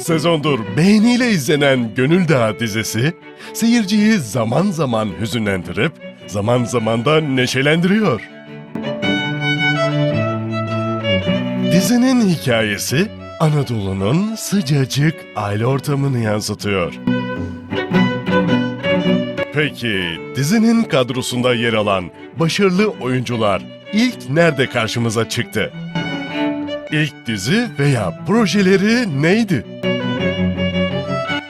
sezondur beğeniyle izlenen Gönül Dağı dizisi, seyirciyi zaman zaman hüzünlendirip, zaman zaman da neşelendiriyor. Dizinin hikayesi, Anadolu'nun sıcacık aile ortamını yansıtıyor. Peki dizinin kadrosunda yer alan başarılı oyuncular ilk nerede karşımıza çıktı? İlk dizi veya projeleri neydi?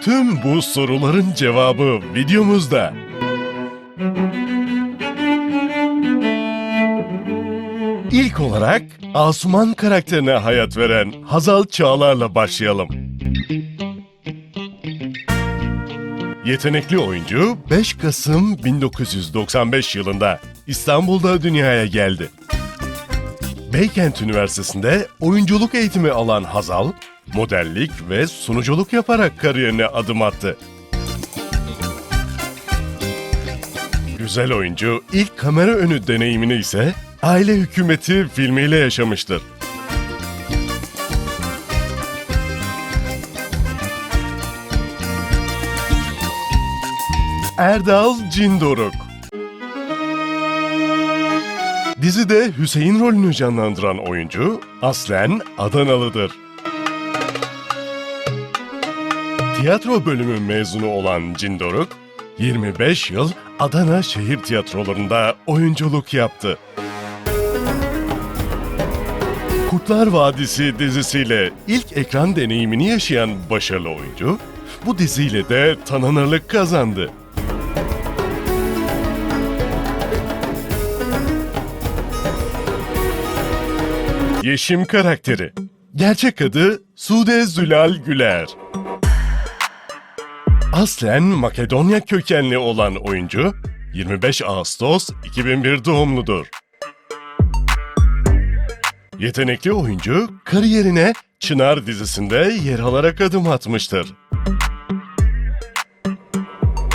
Tüm bu soruların cevabı videomuzda. İlk olarak Asuman karakterine hayat veren Hazal Çağlar'la başlayalım. Yetenekli oyuncu 5 Kasım 1995 yılında İstanbul'da dünyaya geldi. Beykent Üniversitesi'nde oyunculuk eğitimi alan Hazal, modellik ve sunuculuk yaparak kariyerine adım attı. Güzel oyuncu ilk kamera önü deneyimini ise Aile Hükümeti filmiyle yaşamıştır. Erdal Cindoruk Dizide Hüseyin rolünü canlandıran oyuncu aslen Adanalıdır. Tiyatro bölümü mezunu olan Cindoruk, 25 yıl Adana şehir tiyatrolarında oyunculuk yaptı. Kurtlar Vadisi dizisiyle ilk ekran deneyimini yaşayan başarılı oyuncu, bu diziyle de tanınırlık kazandı. Yeşim karakteri. Gerçek adı Sude Zülal Güler. Aslen Makedonya kökenli olan oyuncu 25 Ağustos 2001 doğumludur. Yetenekli oyuncu kariyerine Çınar dizisinde yer alarak adım atmıştır.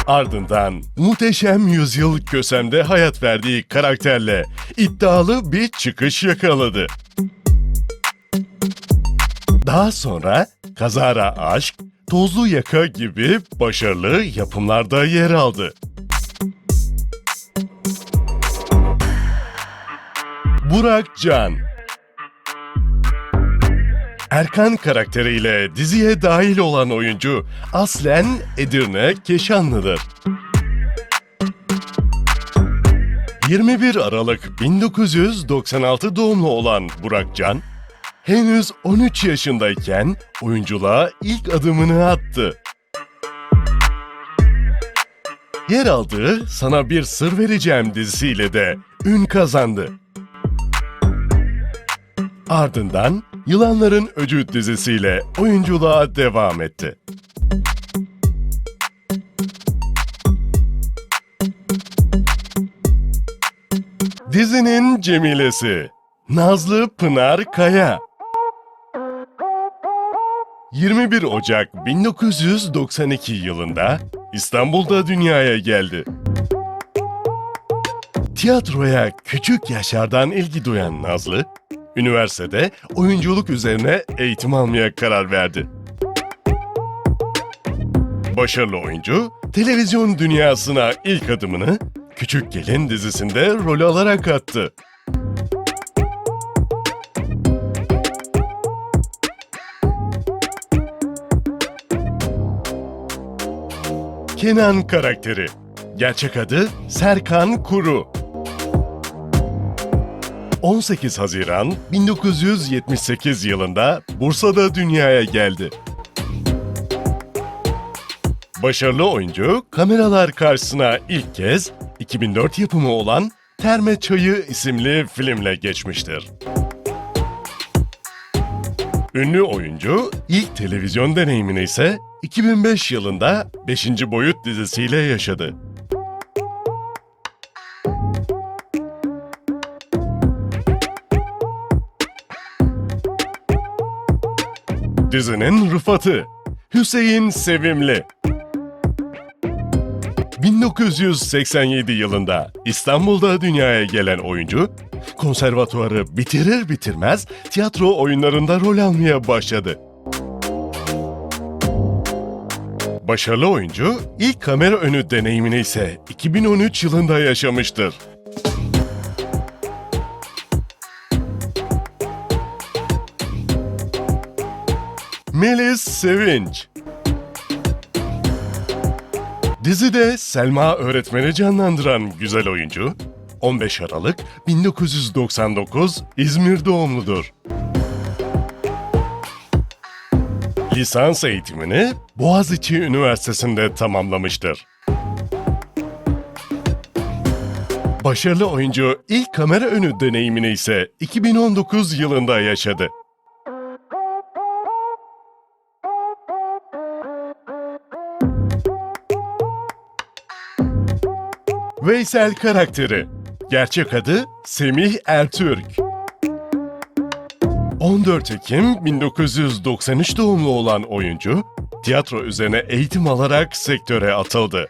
Ardından Muhteşem Yüzyıl Kösem'de hayat verdiği karakterle iddialı bir çıkış yakaladı. Daha sonra Kazara Aşk, Tozlu Yaka gibi başarılı yapımlarda yer aldı. Burak Can Erkan karakteriyle diziye dahil olan oyuncu aslen Edirne Keşanlıdır. 21 Aralık 1996 doğumlu olan Burak Can, henüz 13 yaşındayken oyunculuğa ilk adımını attı. Yer aldığı Sana Bir Sır Vereceğim dizisiyle de ün kazandı. Ardından Yılanların Öcü dizisiyle oyunculuğa devam etti. Dizinin Cemilesi Nazlı Pınar Kaya 21 Ocak 1992 yılında İstanbul'da dünyaya geldi. Tiyatroya küçük yaşlardan ilgi duyan Nazlı, üniversitede oyunculuk üzerine eğitim almaya karar verdi. Başarılı oyuncu, televizyon dünyasına ilk adımını Küçük Gelin dizisinde rol alarak attı. Kenan karakteri. Gerçek adı Serkan Kuru. 18 Haziran 1978 yılında Bursa'da dünyaya geldi. Başarılı oyuncu kameralar karşısına ilk kez 2004 yapımı olan Terme Çayı isimli filmle geçmiştir. Ünlü oyuncu ilk televizyon deneyimini ise 2005 yılında 5. Boyut dizisiyle yaşadı. Dizinin Rıfat'ı Hüseyin Sevimli 1987 yılında İstanbul'da dünyaya gelen oyuncu, konservatuarı bitirir bitirmez tiyatro oyunlarında rol almaya başladı. Başarılı oyuncu ilk kamera önü deneyimini ise 2013 yılında yaşamıştır. Melis Sevinç Dizide Selma öğretmeni canlandıran güzel oyuncu, 15 Aralık 1999 İzmir doğumludur. Lisans eğitimini Boğaziçi Üniversitesi'nde tamamlamıştır. Başarılı oyuncu ilk kamera önü deneyimini ise 2019 yılında yaşadı. Veysel karakteri. Gerçek adı Semih Ertürk. 14 Ekim 1993 doğumlu olan oyuncu, tiyatro üzerine eğitim alarak sektöre atıldı.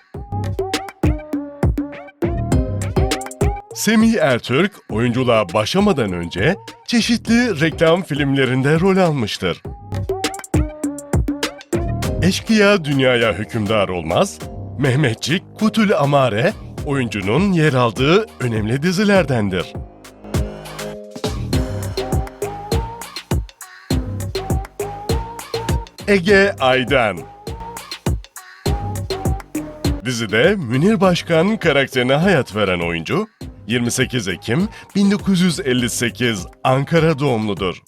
Semih Ertürk, oyunculuğa başlamadan önce çeşitli reklam filmlerinde rol almıştır. Eşkıya Dünyaya Hükümdar Olmaz, Mehmetçik Kutul Amare, oyuncunun yer aldığı önemli dizilerdendir. Ege Aydan Dizide Münir Başkan karakterine hayat veren oyuncu, 28 Ekim 1958 Ankara doğumludur.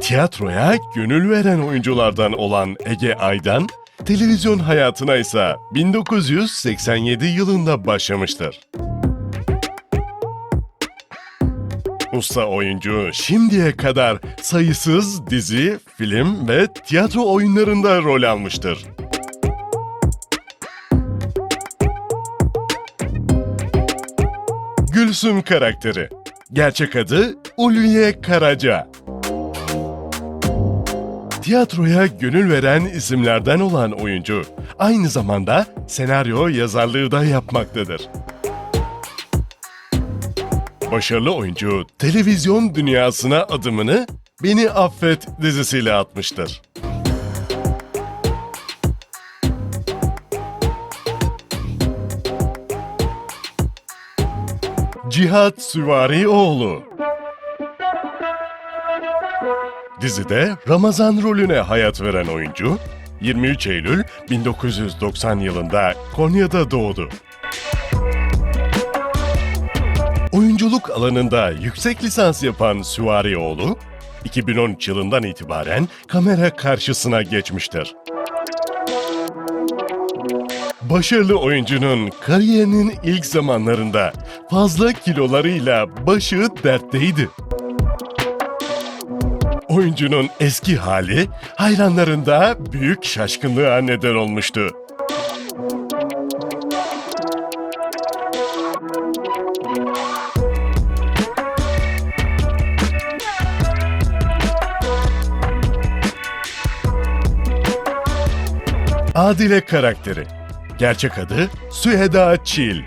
Tiyatroya gönül veren oyunculardan olan Ege Aydan, televizyon hayatına ise 1987 yılında başlamıştır. Usta oyuncu şimdiye kadar sayısız dizi, film ve tiyatro oyunlarında rol almıştır. Gülsüm karakteri. Gerçek adı Ulviye Karaca. Tiyatroya gönül veren isimlerden olan oyuncu, aynı zamanda senaryo yazarlığı da yapmaktadır. Başarılı oyuncu televizyon dünyasına adımını Beni Affet dizisiyle atmıştır. Cihat Süvarioğlu Dizide Ramazan rolüne hayat veren oyuncu, 23 Eylül 1990 yılında Konya'da doğdu. Oyunculuk alanında yüksek lisans yapan Süvarioğlu, 2013 yılından itibaren kamera karşısına geçmiştir. Başarılı oyuncunun kariyerinin ilk zamanlarında fazla kilolarıyla başı dertteydi. Oyuncunun eski hali hayranlarında büyük şaşkınlığa neden olmuştu. Adile karakteri. Gerçek adı Süheda Çil.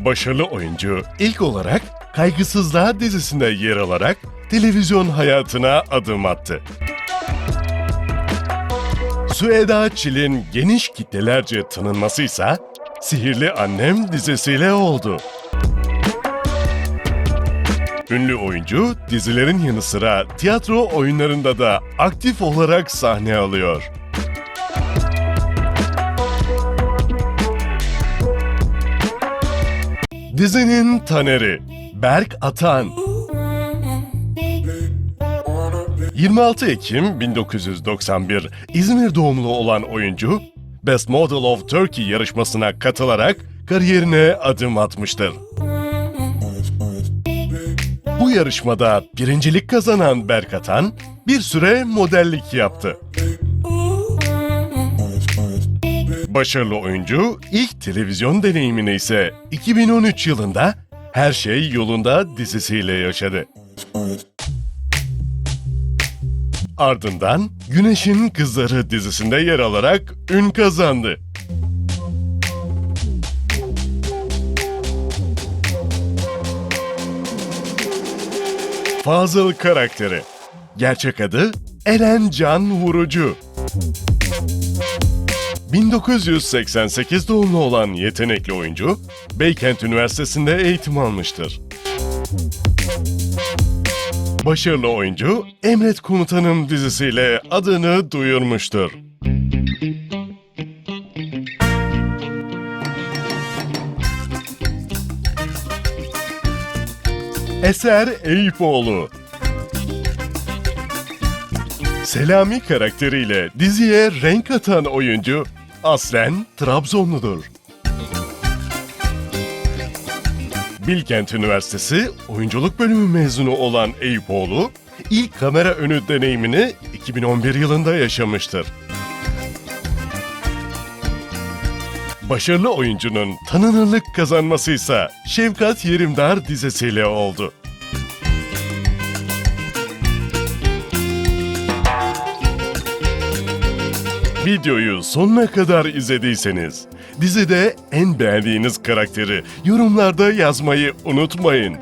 Başarılı oyuncu ilk olarak Kaygısızlığa dizisinde yer alarak televizyon hayatına adım attı. Süheda Çil'in geniş kitlelerce tanınması ise Sihirli Annem dizisiyle oldu. Ünlü oyuncu dizilerin yanı sıra tiyatro oyunlarında da aktif olarak sahne alıyor. Dizinin Taneri Berk Atan 26 Ekim 1991 İzmir doğumlu olan oyuncu, Best Model of Turkey yarışmasına katılarak kariyerine adım atmıştır. Bu yarışmada birincilik kazanan Berk Atan bir süre modellik yaptı. Başarılı oyuncu ilk televizyon deneyimini ise 2013 yılında Her Şey Yolunda dizisiyle yaşadı. Ardından Güneşin Kızları dizisinde yer alarak ün kazandı. Fazıl karakteri. Gerçek adı Eren Can Vurucu 1988 doğumlu olan yetenekli oyuncu, Beykent Üniversitesi'nde eğitim almıştır. Başarılı oyuncu, Emret Komutanım dizisiyle adını duyurmuştur. Eser Eyüpoğlu Selami karakteriyle diziye renk atan oyuncu aslen Trabzonludur. Bilkent Üniversitesi oyunculuk bölümü mezunu olan Eyüpoğlu, ilk kamera önü deneyimini 2011 yılında yaşamıştır. Başarılı oyuncunun tanınırlık kazanması ise Şevkat Yerimdar dizisiyle oldu. Videoyu sonuna kadar izlediyseniz, dizide en beğendiğiniz karakteri yorumlarda yazmayı unutmayın.